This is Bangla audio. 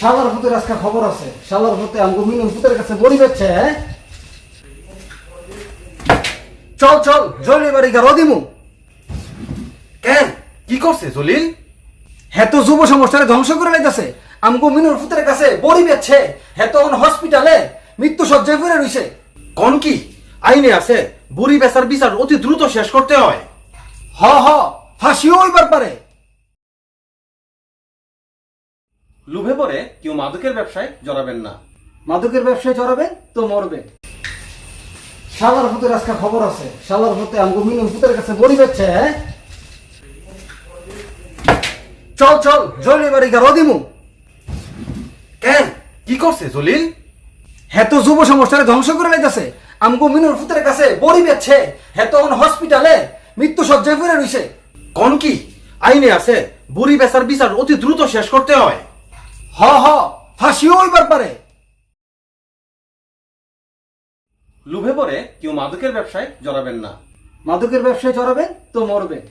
শালার ভূতের আজকে খবর আছে। শালার ভূতে আমগো মিনুর ভূতের কাছে বড়ি বেচ্ছে হ্যাঁ? চল চল জলি বাড়ি গা রদিমু। কেন? কি করছে জলিল? হ্যাঁ তো যুব সমাজটারে ধ্বংস করে লাইতেছে। আমগো মিনুর ভূতের কাছে বড়ি বেচ্ছে। হ্যাঁ তো হসপিটালে মৃত্যু সজ্জায় পড়ে রইছে। কোন কি? আইনে আছে, বুড়ি বেচার বিচার অতি দ্রুত শেষ করতে হয়। হ হ, ফাঁসিও হইবার পারে। লোভে পড়ে কেউ মাদকের ব্যবসায় জড়াবেন না। মাদকের ব্যবসায় জড়াবেন তো মরবেন শালার ভূতের আজকে খবর আছে। শালার ভূতে আমগো মিনুর ভূতের কাছে বড়ি বেচ্ছে হ্যাঁ? চল চল জলি বাড়ি গা রদিমু কেন? কি করছে জলিল? হ্যাঁ তো যুব সমাজটারে ধ্বংস করে লাইতেছে। আমগো মিনুর ভূতের কাছে বড়ি বেচ্ছে। হ্যাঁ তো হসপিটালে মৃত্যু সজ্জায় পড়ে রইছে। কোন কি? আইনে আছে বুড়ি বেচার বিচার অতি দ্রুত শেষ করতে হয়। হ হ ফাঁসিও হইবার পারে। লোভে পড়ে কেউ মাদকের ব্যবসায় জড়াবেন না। মাদকের ব্যবসায় জড়াবেন তো মরবেন